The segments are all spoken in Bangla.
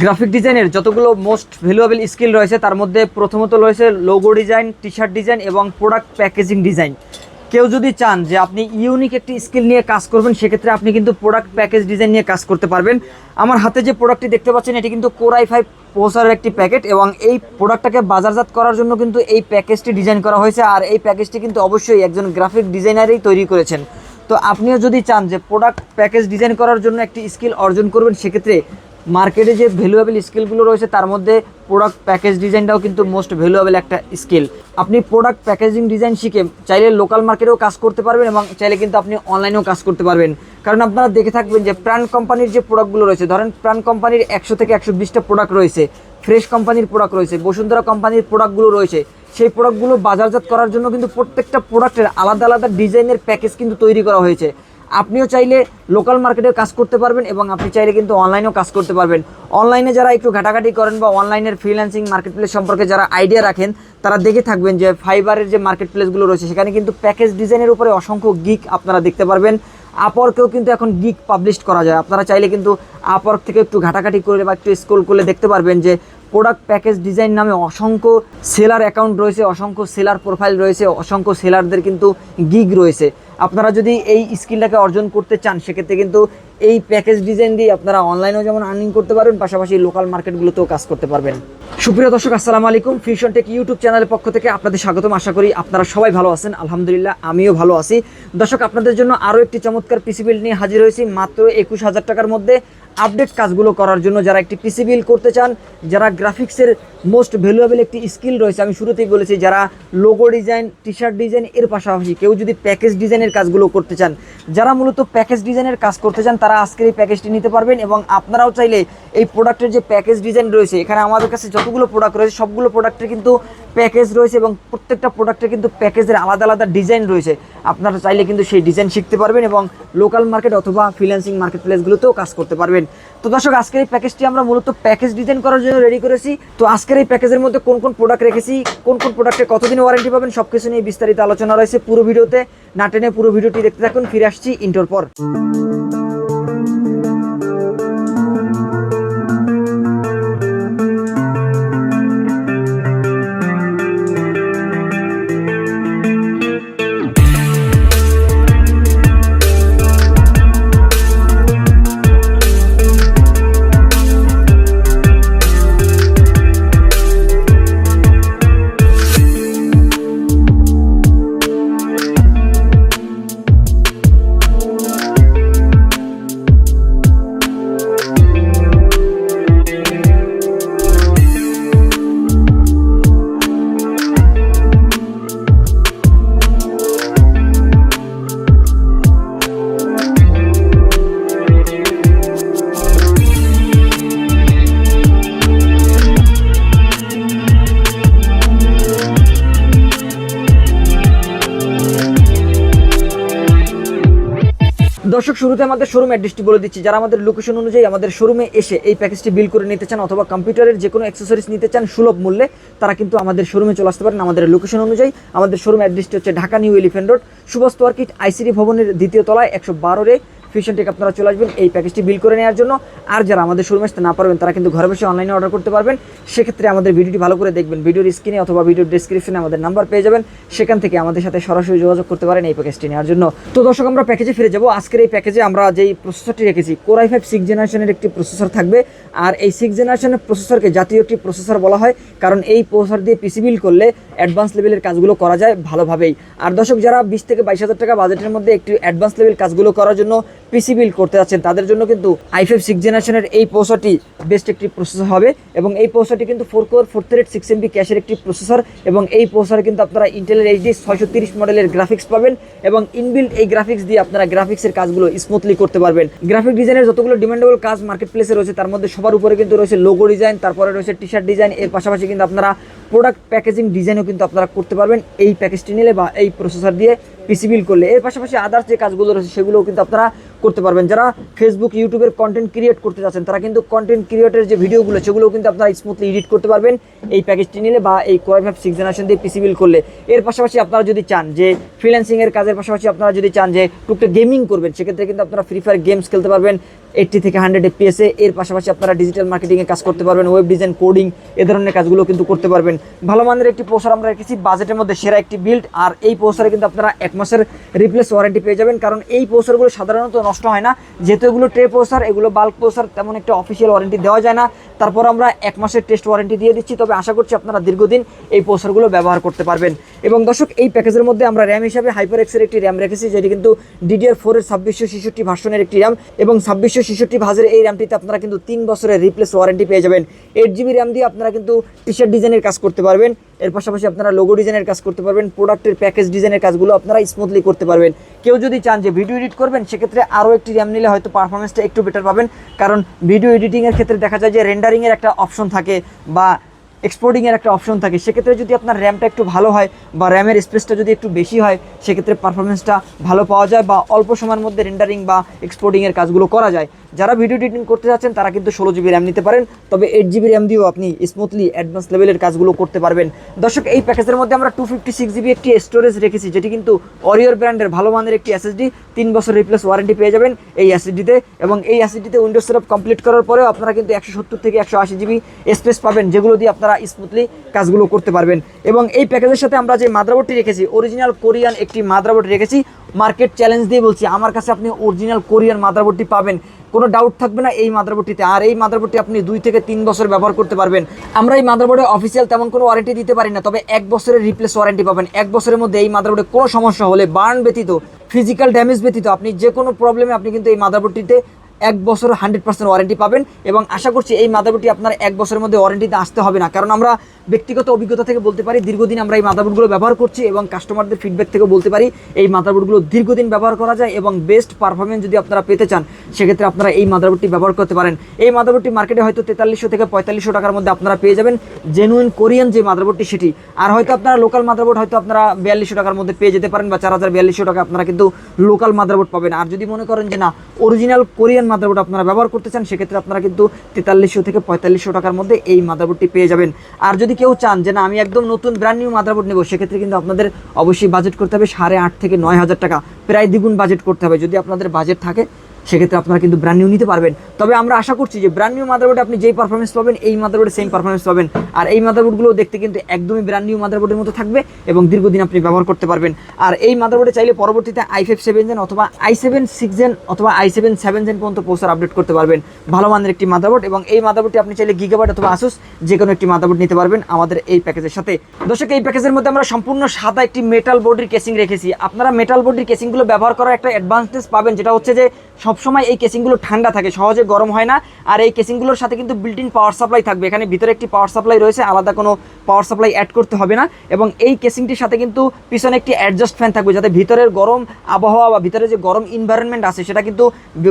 গ্রাফিক ডিজাইনের যতগুলো মোস্ট ভ্যালুয়েবল স্কিল রয়েছে, তার মধ্যে প্রথমত রয়েছে logo design T shirt design এবং প্রোডাক্ট প্যাকেজিং ডিজাইন কেউ যদি চান যে আপনি ইউনিক একটি স্কিল নিয়ে কাজ করবেন, সেক্ষেত্রে আপনি কিন্তু প্রোডাক্ট প্যাকেজ ডিজাইন নিয়ে কাজ করতে পারবেন। আমার হাতে যে প্রোডাক্টটি দেখতে পাচ্ছেন, এটি কিন্তু কোরাই ফাইভ পোসারের একটি প্যাকেট এবং এই প্রোডাক্টটাকে বাজারজাত করার জন্য কিন্তু এই প্যাকেজটি ডিজাইন করা হয়েছে আর এই প্যাকেজটি কিন্তু অবশ্যই একজন গ্রাফিক ডিজাইনারই তৈরি করেছেন। তো আপনিও যদি চান যে প্রোডাক্ট প্যাকেজ ডিজাইন করার জন্য একটি স্কিল অর্জন করবেন, সেক্ষেত্রে মার্কেটে যে ভ্যালুয়েবল স্কিলগুলো রয়েছে, তার মধ্যে প্রোডাক্ট প্যাকেজ ডিজাইনটাও কিন্তু মোস্ট ভ্যালুয়েবল একটা স্কিল আপনি প্রোডাক্ট প্যাকেজিং ডিজাইন শিখে চাইলে লোকাল মার্কেটেও কাজ করতে পারবেন এবং চাইলে কিন্তু আপনি অনলাইনেও কাজ করতে পারবেন। কারণ আপনারা দেখে থাকবেন যে প্রাণ কোম্পানির যে প্রোডাক্টগুলো রয়েছে, ধরেন প্রাণ কোম্পানির একশো থেকে একশো বিশটা প্রোডাক্ট রয়েছে ফ্রেশ কোম্পানির প্রোডাক্ট রয়েছে, বসুন্ধরা কোম্পানির প্রোডাক্টগুলো রয়েছে, সেই প্রোডাক্টগুলো বাজারজাত করার জন্য কিন্তু প্রত্যেকটা প্রোডাক্টের আলাদা আলাদা ডিজাইনের প্যাকেজ কিন্তু তৈরি করা হয়েছে। আপনিও চাইলে লোকাল মার্কেটেও কাজ করতে পারবেন এবং আপনি চাইলে কিন্তু অনলাইনেও কাজ করতে পারবেন। অনলাইনে যারা একটু ঘাটাঘাটি করেন বা অনলাইনের ফ্রিল্যান্সিং মার্কেট প্লেস সম্পর্কে যারা আইডিয়া রাখেন, তারা দেখে থাকবেন যে ফাইবারের যে মার্কেট প্লেসগুলো রয়েছে, সেখানে কিন্তু প্যাকেজ ডিজাইনের উপরে অসংখ্য গিক আপনারা দেখতে পারবেন। আপরকেও কিন্তু এখন গিক পাবলিশ করা যায়। আপনারা চাইলে কিন্তু আপরক থেকে একটু ঘাটাঘাটি করে বা একটু স্কুল করলে দেখতে পারবেন যে প্রোডাক্ট প্যাকেজ ডিজাইন নামে অসংখ্য সেলার অ্যাকাউন্ট রয়েছে, অসংখ্য সেলার প্রোফাইল রয়েছে, অসংখ্য সেলারদের কিন্তু গিগ রয়েছে। আপনারা যদি এই স্কিলটাকে অর্জন করতে চান, সেক্ষেত্রে কিন্তু এই প্যাকেজ ডিজাইন দিয়ে আপনারা অনলাইনেও যেমন আর্নিং করতে পারবেন পাশাপাশি লোকাল মার্কেটগুলোতেও কাজ করতে পারবেন। সুপ্রিয় দর্শক, আসসালামু আলাইকুম। ফিউশন টেক ইউটিউব চ্যানেলের পক্ষ থেকে আপনাদের স্বাগতম। আশা করি আপনারা সবাই ভালো আছেন। আলহামদুলিল্লাহ, আমিও ভালো আছি। দর্শক, আপনাদের জন্য আরও একটি চমৎকার পিসি বিল নিয়ে হাজির হয়েছি। মাত্র একুশ হাজার টাকার মধ্যে আপডেট কাজগুলো করার জন্য যারা একটি পিসি বিল করতে চান, যারা গ্রাফিক্সের মোস্ট ভ্যালুয়েবল একটি স্কিল রয়েছে। আমি শুরুতেই বলেছি, যারা logo design T shirt design এর পাশাপাশি কেউ যদি প্যাকেজ ডিজাইনের কাজগুলো করতে চান, যারা মূলত প্যাকেজ ডিজাইনের কাজ করতে চান, তারা আজকের এই প্যাকেজটি নিতে পারবেন এবং আপনারাও চাইলে এই প্রোডাক্টের যে প্যাকেজ ডিজাইন রয়েছে, এখানে আমাদের কাছে যতগুলো প্রোডাক্ট রয়েছে, সবগুলো প্রোডাক্টের কিন্তু প্যাকেজ রয়েছে এবং প্রত্যেকটা প্রোডাক্টের কিন্তু প্যাকেজের আলাদা আলাদা ডিজাইন রয়েছে। আপনারা চাইলে কিন্তু সেই ডিজাইন শিখতে পারবেন এবং লোকাল মার্কেট অথবা ফ্রিল্যান্সিং মার্কেট প্লেসগুলোতেও কাজ করতে পারবেন। তো দর্শক, আজকের এই প্যাকেজটি আমরা মূলত প্যাকেজ ডিজাইন করার জন্য রেডি করেছি। তো আজকের এই প্যাকেজের মধ্যে কোন কোন প্রোডাক্ট রেখেছি, কোন কোন প্রোডাক্টে কতদিন ওয়ারেন্টি পাবেন সব কিছু নিয়ে বিস্তারিত আলোচনা রয়েছে পুরো ভিডিওতে। না টেনে পুরো ভিডিওটি দেখতে থাকুন, ফিরে আসছি ইন্টোর পর। দর্শক, শুরুতে আমাদের শোরুম অ্যাড্রেসটি বলে দিচ্ছি। যারা আমাদের লোকেশন অনুযায়ী আমাদের শোরুমে এসে এই প্যাকেজটি বিল করে নিতে চান অথবা কম্পিউটারের যে কোনো অ্যাক্সেসরিজ নিতে চান সুলভ মূল্যে, তারা কিন্তু আমাদের শোরুমে চলে আসতে পারেন। আমাদের লোকেশন অনুযায়ী আমাদের শোরুম অ্যাড্রেসটি হচ্ছে Dhaka New Elephant Road, Subhash market ICD ভবনের দ্বিতীয় তলায় একশো বারোরে ফিউশন টেক আপনারা চলে আসবেন এই প্যাকেজটি বিল করে নেওয়ার জন্য। আর যারা আমাদের শোরুমে আসতে না পারবেন, তারা কিন্তু ঘরে বসে অনলাইনে অর্ডার করতে পারবেন। সেক্ষেত্রে আমাদের ভিডিওটি ভালো করে দেখবেন। ভিডিওর স্ক্রিনে অথবা ভিডিওর ডিসক্রিপশনে আমাদের নাম্বার পেয়ে যাবেন। সেখান থেকে আমাদের সাথে সরাসরি যোগাযোগ করতে পারেন এই প্যাকেজটি নেওয়ার জন্য। তো দর্শক, আমরা প্যাকেজে ফিরে যাব। আজকের এই প্যাকেজে আমরা যেই প্রসেসরটি রেখেছি কোরাই ফাইভ সিক্স জেনারেশনের একটি প্রসেসর থাকবে। আর এই সিক্স জেনারেশনের প্রসেসরকে জাতীয় একটি প্রসেসর বলা হয়। কারণ এই প্রসেসর দিয়ে পিসি বিল করলে অ্যাডভান্স লেভেলের কাজগুলো করা যায় ভালোভাবেই। আর দর্শক, যারা বিশ থেকে বাইশ হাজার টাকা বাজেটের মধ্যে একটি অ্যাডভান্স লেভেল কাজগুলো করার জন্য পিসি বিল করতে যাচ্ছেন, তাদের জন্য কিন্তু আই ফাইভ সিক্স জেনারেশনের এই প্রসেসরটি বেস্ট একটি প্রসেসর হবে এবং এই প্রসেসরটি কিন্তু four core four thread six MB ক্যাশের একটি প্রসেসর এবং এই প্রসেসরে কিন্তু আপনারা ইন্টেলের এইচডি ছয়শো তিরিশ মডেলের গ্রাফিক্স পাবেন এবং ইনবিল্ড এই গ্রাফিক্স দিয়ে আপনারা গ্রাফিক্সের কাজগুলো স্মুথলি করতে পারবেন। গ্রাফিক ডিজাইনের যতগুলো ডিমান্ডেবল কাজ মার্কেট প্লেসে রয়েছে, তার মধ্যে সবার উপরে কিন্তু রয়েছে লোগো ডিজাইন তারপরে রয়েছে টি শার্ট ডিজাইন এর পাশাপাশি কিন্তু আপনারা প্রোডাক্ট প্যাকেজিং ডিজাইনও কিন্তু আপনারা করতে পারবেন এই প্যাকেজটি নিলে বা এই প্রসেসর দিয়ে। পিসি বিল করলে। এর পাশাপাশি আদার্স যে কাজগুলো রয়েছে, সেগুলোও কিন্তু আপনারা করতে পারবেন। যারা ফেসবুক ইউটিউবের কন্টেন্ট ক্রিয়েট করতে চাচ্ছেন তারা কিন্তু কন্টেন্ট ক্রিয়েটের যে ভিডিওগুলো, সেগুলোও কিন্তু আপনারা স্মুথলি এডিট করতে পারবেন। এই প্যাকেজটি নিলে বা এই কোয়াই ফাইভ সিক্স জেনারেশন দিয়ে পিসি বিল করলে। এর পাশাপাশি আপনারা যদি চান যে ফ্রিল্যান্সিংয়ের কাজের পাশাপাশি আপনারা যদি চান যে টুকটা গেমিং করবেন, সেক্ষেত্রে কিন্তু আপনারা ফ্রি ফায়ার গেমস খেলতে পারবেন। এইটটি থেকে হান্ড্রেড এফপিএসে এর পাশাপাশি আপনারা ডিজিটাল মার্কেটিংয়ে কাজ করতে পারবেন ওয়েব ডিজাইন কোডিং এ ধরনের কাজগুলো কিন্তু করতে পারবেন। ভালো মানের একটি পোস্টার আমরা রেখেছি বাজেটের মধ্যে সেরা একটি বিল্ড আর এই পোস্টারে কিন্তু আপনারা এক মাসের রিপ্লেস ওয়ারেন্টি পেয়ে যাবেন, কারণ এই পোস্টারগুলো সাধারণত নষ্ট হয় না। যেহেতু এগুলো ট্রে পোস্টার এগুলো বাল্ক পোস্টার তেমন একটা অফিসিয়াল ওয়ারেন্টি দেওয়া যায় না। তারপর আমরা এক মাসের টেস্ট ওয়ারেন্টি দিয়ে দিচ্ছি। তবে আশা করছি আপনারা দীর্ঘদিন এই পোস্টারগুলো ব্যবহার করতে পারবেন। এবং দর্শক, এই প্যাকেজের মধ্যে আমরা র্যাম হিসাবে হাইপার এক্সের একটি র্যাম রেখেছি, যেটি কিন্তু ডিডিআর ফোরের ছাব্বিশশো ছেষট্টি ভার্সনের একটি র্যাম এবং ছাব্বিশশো ছেষট্টি ভাজের এই র্যামটিতে আপনারা কিন্তু তিন বছরের রিপ্লেস ওয়ারেন্টি পেয়ে যাবেন। এইট জিবি র্যাম দিয়ে আপনারা কিন্তু টি শার্ট ডিজাইনের কাজ করতে পারবেন। এর পাশাপাশি আপনারা লোগো ডিজাইনের কাজ করতে পারবেন। প্রোডাক্টের প্যাকেজ ডিজাইনের কাজগুলো আপনারা স্মুথলি করতে পারবেন। কেউ যদি চান যে ভিডিও এডিট করবেন, সেক্ষেত্রে আরও একটি র্যাম নিলে হয়তো পারফরমেন্সটা একটু বেটার পাবেন। কারণ ভিডিও এডিটিংয়ের ক্ষেত্রে দেখা যায় যে রেন্ডারিংয়ের একটা অপশন থাকে বা এক্সপোর্টিংয়ের একটা অপশন থাকে। সেক্ষেত্রে যদি আপনার র্যামটা একটু ভালো হয় বা র্যামের স্পেসটা যদি একটু বেশি হয়, সেক্ষেত্রে পারফরমেন্সটা ভালো পাওয়া যায় বা অল্প সময়ের মধ্যে রেন্ডারিং বা এক্সপোর্টিংয়ের কাজগুলো করা যায়। যারা ভিডিও এডিটিং করতে যাচ্ছেন, তারা কিন্তু ষোলো জিবি র্যাম নিতে পারেন। তবে এইট জিবি র্যাম দিয়েও আপনি স্মুথলি অ্যাডভান্স লেভেলের কাজগুলো করতে পারবেন। দর্শক, এই প্যাকেজের মধ্যে আমরা টু ফিফটি সিক্স জিবি একটি স্টোরেজ রেখেছি, যেটি কিন্তু অরিয়র ব্র্যান্ডের ভালো মানের একটি এসএসডি তিন বছর রিপ্লেস ওয়ারেন্টি পেয়ে যাবেন এই এসএসডিতে এবং এই এসএসডিতে উইন্ডোজ সেটআপ কমপ্লিট করার পরেও আপনারা কিন্তু একশো সত্তর থেকে একশো আশি জিবি স্পেস পাবেন, যেগুলো দিয়ে আপনারা স্মুথলি কাজগুলো করতে পারবেন। এবং এই প্যাকেজের সাথে আমরা যে মাদ্রাবোর্ডটি রেখেছি অরিজিনাল কোরিয়ান একটি মাদ্রাবোর্ড রেখেছি। মার্কেট চ্যালেঞ্জ দিয়ে বলছি, আমার কাছে আপনি অরিজিনাল কোরিয়ান মাদ্রাবোর্ডটি পাবেন। কোনো ডাউট থাকবে না এই মাদারবোর্ডটিতে। আর এই মাদারবোর্ডটি আপনি দুই থেকে তিন বছর ব্যবহার করতে পারবেন। আমরা এই মাদারবোর্ডে অফিসিয়াল তেমন কোনো ওয়ারেন্টি দিতে পারি না, তবে এক বছরের রিপ্লেস ওয়ারেন্টি পাবেন। এক বছরের মধ্যে এই মাদারবোর্ডে কোনো সমস্যা হলে বার্ন ব্যতীত ফিজিক্যাল ড্যামেজ ব্যতীত, আপনি যে কোনো প্রবলেমে আপনি কিন্তু এই মাদারবোর্ডটিতে এক বছর হান্ড্রেড পার্সেন্ট ওয়ারেন্টি পাবেন এবং আশা করছি এই মাদারবোর্ডটি আপনার এক বছরের মধ্যে ওয়ারেন্টিতে আসতে হবে না। কারণ আমরা ব্যক্তিগত অভিজ্ঞতা থেকে বলতে পারি, দীর্ঘদিন আমরা এই মাদারবোর্ডগুলো ব্যবহার করছি এবং কাস্টমারদের ফিডব্যাক থেকে বলতে পারি এই মাদারবোর্ডগুলো দীর্ঘদিন ব্যবহার করা যায় এবং বেস্ট পারফরমেন্স যদি আপনারা পেতে চান, সেক্ষেত্রে আপনারা এই মাদারবোর্ডটি ব্যবহার করতে পারেন। এই মাদারবোর্ডটি মার্কেটে হয়তো তেতাল্লিশশো থেকে পঁয়তাল্লিশশো টাকার মধ্যে আপনারা পেয়ে যাবেন। জেনুইন কোরিয়ান যে মাদারবোর্ডটি সেটি। আর হয়তো আপনারা লোকাল মাদারবোর্ড হয়তো আপনারা বিয়াল্লিশশো টাকার মধ্যে পেয়ে যেতে পারেন বা চার হাজার বিয়াল্লিশশো টাকা আপনারা কিন্তু লোকাল মাদারবোর্ড পাবেন। আর যদি মনে করেন যে না অরিজিনাল কোরিয়ান মাদারবোর্ড আপনারা ব্যবহার করতে চান, সেক্ষেত্রে আপনারা কিন্তু তেতাল্লিশশো থেকে পঁয়তাল্লিশশো টাকার মধ্যে এই মাদারবোর্ডটি পেয়ে যাবেন। আর যদি কেউ চান যে না, আমি একদম নতুন ব্র্যান্ড নিউ মাদারবোর্ড নেব, সেক্ষেত্রে কিন্তু আপনাদের অবশ্যই বাজেট করতে হবে সাড়ে আট থেকে নয় হাজার টাকা। প্রায় দ্বিগুণ বাজেট করতে হবে। যদি আপনাদের বাজেট থাকে সেক্ষেত্রে আপনারা কিন্তু ব্র্যান্ড নিউ নিতে পারবেন। তবে আমরা আশা করছি যে ব্র্যান্ড নিউ মাদারবোর্ডে আপনি যেই পারফরমেন্স পাবেন, এই মাদারবোর্ডে সেম পারফরমেন্স পাবেন। আর এই মাদারবোর্ডগুলো দেখতে কিন্তু একদমই ব্র্যান্ড নিউ মাদারবোর্ডের মতো থাকবে এবং দীর্ঘদিন আপনি ব্যবহার করতে পারবেন। আর এই মাদারবোর্ডে চাইলে পরবর্তীতে আই ফাইভ সেভেন জেন অথবা আই সেভেন সিক্স জেন অথবা আই সেভেন সেভেন জেন পর্যন্ত পোস্টার আপডেট করতে পারবেন। ভালো মানের একটি মাদারবোর্ড এবং এই মাদারবোর্ডটি আপনি চাইলে গিগাবাইট অথবা আসুস যে কোনো একটি মাদারবোর্ড নিতে পারবেন আমাদের এই প্যাকেজের সাথে। দর্শক, এই প্যাকেজের মধ্যে আমরা সম্পূর্ণ সাদা একটি মেটাল বডির কেসিং রেখেছি। আপনারা মেটাল বডির কেসিংগুলো ব্যবহার করার একটা অ্যাডভান্টেজ পাবেন, যেটা হচ্ছে যে সবসময় এই কেসিংগুলো ঠান্ডা থাকে, সহজে গরম হয় না। আর এই কেসিংগুলোর সাথে কিন্তু বিল্ট ইন পাওয়ার সাপ্লাই থাকবে। এখানে ভিতরে একটি পাওয়ার সাপ্লাই রয়েছে, আলাদা কোনো পাওয়ার সাপ্লাই অ্যাড করতে হবে না। এবং এই কেসিংটির সাথে কিন্তু পিছনে একটি অ্যাডজাস্ট ফ্যান থাকবে, যাতে ভিতরের গরম আবহাওয়া বা ভিতরে যে গরম ইনভায়রনমেন্ট আছে, সেটা কিন্তু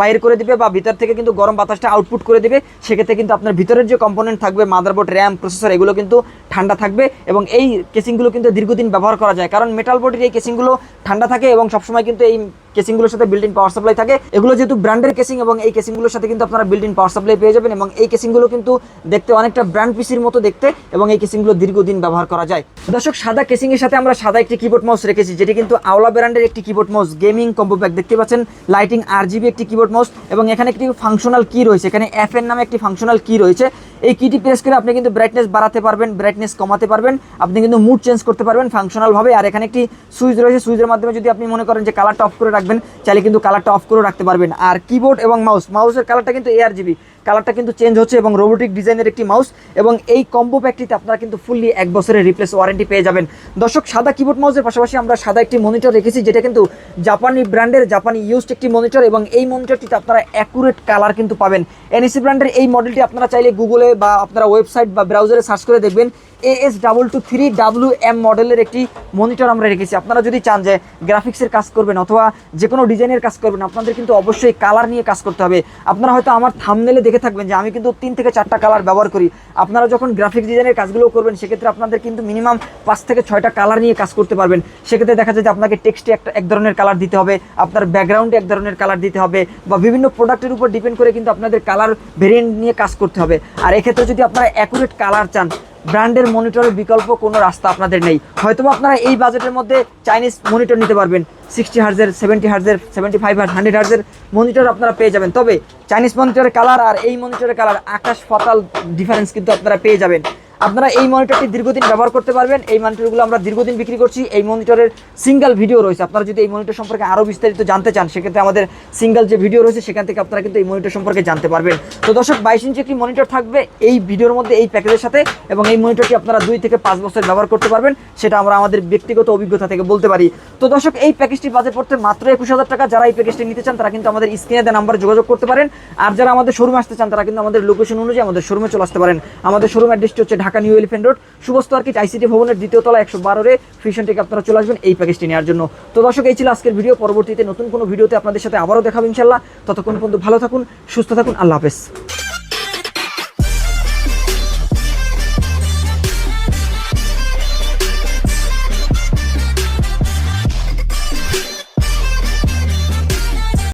বাইর করে দিবে বা ভিতর থেকে কিন্তু গরম বাতাসটা আউটপুট করে দিবে। সেক্ষেত্রে কিন্তু আপনার ভিতরের যে কম্পোনেন্ট থাকবে মাদারবোর্ড র্যাম প্রসেসর এগুলো কিন্তু ঠান্ডা থাকবে। এবং এই কেসিংগুলো কিন্তু দীর্ঘদিন ব্যবহার করা যায়। কারণ মেটাল বডির এই কেসিংগুলো ঠান্ডা থাকে এবং সবসময় কিন্তু এই কেসিংগুলোর সাথে বিল্ট ইন পাওয়ার সাপ্লাই থাকে। এগুলো যেহেতু ব্র্যান্ডের কেসিং এবং এই কেসিংগুলোর সাথে কিন্তু আপনারা বিল্ট ইন পাওয়ার সাপ্লাই পেয়ে যাবেন এবং এই কেসিংগুলো কিন্তু দেখতে অনেকটা ব্র্যান্ড পিসির মতো দেখতে এবং এই কেসিংগুলো দীর্ঘদিন ব্যবহার করা যায়। দর্শক, সাদা কেসিং এর সাথে আমরা সাদা একটি কিবোর্ড মাউস রেখেছি, যেটি কিন্তু আওলা ব্র্যান্ডের একটি keyboard mouse gaming combo pack দেখতে পাচ্ছেন লাইটিং আর জিবি একটি কিবোর্ড মাউস এবং এখানে একটি ফাংশনাল কি রয়েছে, এখানে এফ এর নামে একটি ফাংশনাল কি রয়েছে। এই কিটি প্রেস করে আপনি কিন্তু ব্রাইটনেস বাড়াতে পারবেন ব্রাইটনেস কমাতে পারবেন, আপনি কিন্তু মুড চেঞ্জ করতে পারবেন ফাংশনালভাবে আর এখানে একটি সুইচ রয়েছে, সুইচের মাধ্যমে যদি আপনি মনে করেন যে কালারটা অফ করে রাখবেন, চাইলে কিন্তু কালারটা অফ করে রাখতে পারবেন। আর কিবোর্ড এবং মাউস মাউসের কালারটা কিন্তু এআর জিবি কালারটা কিন্তু চেঞ্জ হচ্ছে এবং রোবোটিক ডিজাইনের একটি মাউস এবং এই কম্বো প্যাকটিতে আপনারা কিন্তু ফুললি এক বছরের রিপ্লেস ওয়ারেন্টি পেয়ে যাবেন। দর্শক, সাদা কিবোর্ড মাউসের পাশাপাশি আমরা সাদা একটি মনিটর রেখেছি, যেটা কিন্তু জাপানি ব্র্যান্ডের জাপানি ইউজড একটি মনিটর এবং এই মনিটরটিতে আপনারা অ্যাকুরেট কালার কিন্তু পাবেন। এনএসি ব্র্যান্ডের এই মডেলটি আপনারা চাইলে গুগলে বা আপনারা ওয়েবসাইট বা ব্রাউজারে সার্চ করে দেখবেন। AS double two three W M মডেলের একটি মনিটর আমরা রেখেছি। আপনারা যদি চান যে গ্রাফিক্সের কাজ করবেন অথবা যে কোনো ডিজাইনের কাজ করবেন, আপনাদের কিন্তু অবশ্যই কালার নিয়ে কাজ করতে হবে। আপনারা হয়তো আমার থামনেলে দেখে থাকবেন যে আমি কিন্তু তিন থেকে চারটা কালার ব্যবহার করি। আপনারা যখন গ্রাফিক্স ডিজাইনের কাজগুলো করবেন, সেক্ষেত্রে আপনাদের কিন্তু মিনিমাম পাঁচ থেকে ছয়টা কালার নিয়ে কাজ করতে পারবেন। সেক্ষেত্রে দেখা যায় যে আপনাকে টেক্সটে একটা এক ধরনের কালার দিতে হবে, আপনার ব্যাকগ্রাউন্ডে এক ধরনের কালার দিতে হবে বা বিভিন্ন প্রোডাক্টের উপর ডিপেন্ড করে কিন্তু আপনাদের কালার ভেরিয়েন্ট নিয়ে কাজ করতে হবে। আর এক্ষেত্রে যদি আপনারা অ্যাকুরেট কালার চান ব্র্যান্ডের মনিটরের বিকল্প কোনো রাস্তা আপনাদের নেই। হয়তো আপনারা এই বাজেটের মধ্যে চাইনিজ মনিটর নিতে পারবেন। সিক্সটি হার্জের সেভেন্টি হার্জের সেভেন্টি ফাইভ হার্জ হান্ড্রেড হার্জের মনিটর আপনারা পেয়ে যাবেন। তবে চাইনিজ মনিটরের কালার আর এই মনিটরের কালার আকাশ ফতাল ডিফারেন্স কিন্তু আপনারা পেয়ে যাবেন। আপনারা এই মনিটরটি দীর্ঘদিন ব্যবহার করতে পারবেন। এই মনিটরগুলো আমরা দীর্ঘদিন বিক্রি করছি। এই মনিটরের সিঙ্গেল ভিডিও রয়েছে। আপনারা যদি এই মনিটর সম্পর্কে আরও বিস্তারিত জানতে চান, সেক্ষেত্রে আমাদের সিঙ্গেল যে ভিডিও রয়েছে, সেখান থেকে আপনারা কিন্তু এই মনিটর সম্পর্কে জানতে পারবেন। তো দর্শক বাইশ ইঞ্চি একটি মনিটর থাকবে এই ভিডিওর মধ্যে, এই প্যাকেজের সাথে এবং এই মনিটরটি আপনারা দুই থেকে পাঁচ বছর ব্যবহার করতে পারবেন। সেটা আমরা আমাদের ব্যক্তিগত অভিজ্ঞতা থেকে বলতে পারি। তো দর্শক, এই প্যাকেজটি বাজে পড়তে মাত্র একুশ হাজার টাকা। যারা এই প্যাকেজটি নিতে চান, তারা কিন্তু আমাদের স্ক্রিনে দেওয়া নাম্বারে যোগাযোগ করতে পারেন। আর যারা আমাদের শোরুমে আসতে চান, তারা কিন্তু আমাদের লোকেশন অনুযায়ী আমাদের শোরুমে চলে আসতে পারেন। আমাদের শোরুম অ্যাড্রেসটি হচ্ছে ঢাকা নিউ এলিফেন্ট রোড শুভস্ত আর্কিট আইসিটি ভবনের দ্বিতীয় তলা একশো বারোরে ফিশন থেকে আপনারা চলে আসবেন এই প্যাকেজটি নেওয়ার জন্য। তো দর্শক, এই ছিল আজকের ভিডিও। পরবর্তীতে নতুন কোনো ভিডিওতে আপনাদের সাথে আবারও দেখাবো ইনশাল্লাহ ততক্ষণ পর্যন্ত ভালো থাকুন, সুস্থ থাকুন, আল্লাহ হাফেজ।